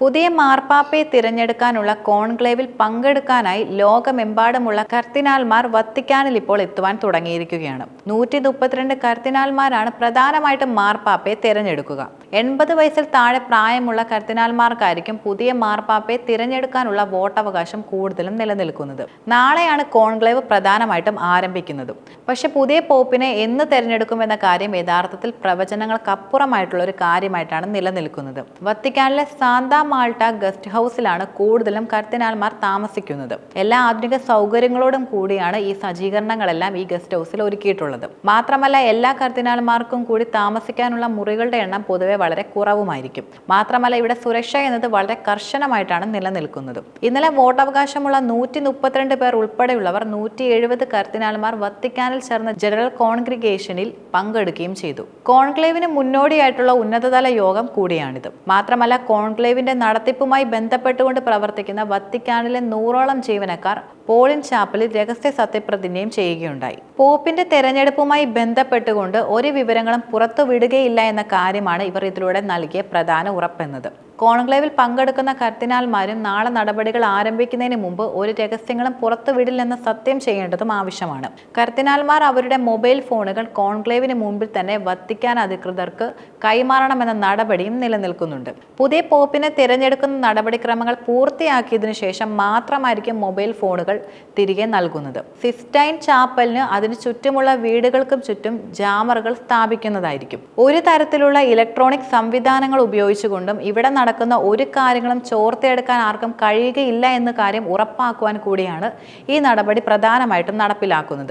പുതിയ മാർപ്പാപ്പയെ തിരഞ്ഞെടുക്കാനുള്ള കോൺക്ലേവിൽ പങ്കെടുക്കാനായി ലോകമെമ്പാടുമുള്ള കർത്തിനാൽമാർ വത്തിക്കാനിൽ ഇപ്പോൾ എത്തുവാൻ തുടങ്ങിയിരിക്കുകയാണ്. നൂറ്റി മുപ്പത്തിരണ്ട് കർത്തിനാൽമാരാണ് പ്രധാനമായിട്ടും മാർപ്പാപ്പയെ തിരഞ്ഞെടുക്കുക. എൺപത് വയസ്സിൽ താഴെ പ്രായമുള്ള കർദിനാൾമാർക്കായിരിക്കും പുതിയ മാർപ്പാപ്പയെ തിരഞ്ഞെടുക്കാനുള്ള വോട്ടവകാശം കൂടുതലും നിലനിൽക്കുന്നത്. നാളെയാണ് കോൺക്ലേവ് പ്രധാനമായിട്ടും ആരംഭിക്കുന്നത്. പക്ഷെ പുതിയ പോപ്പിനെ എന്ന് തിരഞ്ഞെടുക്കുമെന്ന കാര്യം യഥാർത്ഥത്തിൽ പ്രവചനങ്ങൾക്കപ്പുറമായിട്ടുള്ള ഒരു കാര്യമായിട്ടാണ് നിലനിൽക്കുന്നത്. വത്തിക്കാനിലെ സാന്ത മാൾട്ട ഗസ്റ്റ് ഹൗസിലാണ് കൂടുതലും കർദിനാൾമാർ താമസിക്കുന്നത്. എല്ലാ ആധുനിക സൗകര്യങ്ങളോടും കൂടിയാണ് ഈ സജ്ജീകരണങ്ങളെല്ലാം ഈ ഗസ്റ്റ് ഹൗസിൽ ഒരുക്കിയിട്ടുള്ളത്. മാത്രമല്ല എല്ലാ കർദിനാൾമാർക്കും കൂടി താമസിക്കാനുള്ള മുറികളുടെ എണ്ണം പൊതുവെ വളരെ കുറവുമായിരിക്കും. മാത്രമല്ല ഇവിടെ സുരക്ഷ എന്നത് വളരെ കർശനമായിട്ടാണ് നിലനിൽക്കുന്നത്. ഇന്നലെ വോട്ടവകാശമുള്ള നൂറ്റി മുപ്പത്തിരണ്ട് പേർ ഉൾപ്പെടെയുള്ളവർ നൂറ്റി എഴുപത് കർദിനാൾമാർ വത്തിക്കാനിൽ ചേർന്ന ജനറൽ കോൺഗ്രിഗേഷനിൽ പങ്കെടുക്കുകയും ചെയ്തു. കോൺക്ലേവിന് മുന്നോടിയായിട്ടുള്ള ഉന്നതതല യോഗം കൂടിയാണിത്. മാത്രമല്ല കോൺക്ലേവിന്റെ നടത്തിപ്പുമായി ബന്ധപ്പെട്ടുകൊണ്ട് പ്രവർത്തിക്കുന്ന വത്തിക്കാനിലെ നൂറോളം ജീവനക്കാർ പോളിൻ ചാപ്പലിൽ രഹസ്യ സത്യപ്രതിജ്ഞയും ചെയ്യുകയുണ്ടായി. പോപ്പിന്റെ തെരഞ്ഞെടുപ്പുമായി ബന്ധപ്പെട്ടുകൊണ്ട് ഒരു വിവരങ്ങളും പുറത്തുവിടുകയില്ല എന്ന കാര്യമാണ് ഇവർ ഇതിലൂടെ നൽകിയ പ്രധാന ഉറപ്പെന്നത്. കോൺക്ലേവിൽ പങ്കെടുക്കുന്ന കർദിനാൾമാരും നാളെ നടപടികൾ ആരംഭിക്കുന്നതിന് മുമ്പ് ഒരു രഹസ്യങ്ങളും പുറത്തുവിടില്ലെന്ന് സത്യം ചെയ്യേണ്ടതും ആവശ്യമാണ്. കർദിനാൾമാർ അവരുടെ മൊബൈൽ ഫോണുകൾ കോൺക്ലേവിന് മുമ്പിൽ തന്നെ വത്തിക്കാൻ അധികൃതർക്ക് കൈമാറണമെന്ന നടപടിയും നിലനിൽക്കുന്നുണ്ട്. പുതിയ പോപ്പിനെ തിരഞ്ഞെടുക്കുന്ന നടപടിക്രമങ്ങൾ പൂർത്തിയാക്കിയതിനു ശേഷം മാത്രമായിരിക്കും മൊബൈൽ ഫോണുകൾ തിരികെ നൽകുന്നത്. സിസ്റ്റൈൻ ചാപ്പലിന് അതിനു ചുറ്റുമുള്ള വീടുകൾക്കും ചുറ്റും ജാമറുകൾ സ്ഥാപിക്കുന്നതായിരിക്കും. ഒരു തരത്തിലുള്ള ഇലക്ട്രോണിക് സംവിധാനങ്ങൾ ഉപയോഗിച്ചുകൊണ്ടും ഇവിടെ നടക്കുന്ന ഒരു കാര്യങ്ങളും ചോർത്തെടുക്കാൻ ആർക്കും കഴിയുകയില്ല എന്ന കാര്യം ഉറപ്പാക്കുവാൻ കൂടിയാണ് ഈ നടപടി പ്രധാനമായിട്ടും നടപ്പിലാക്കുന്നത്.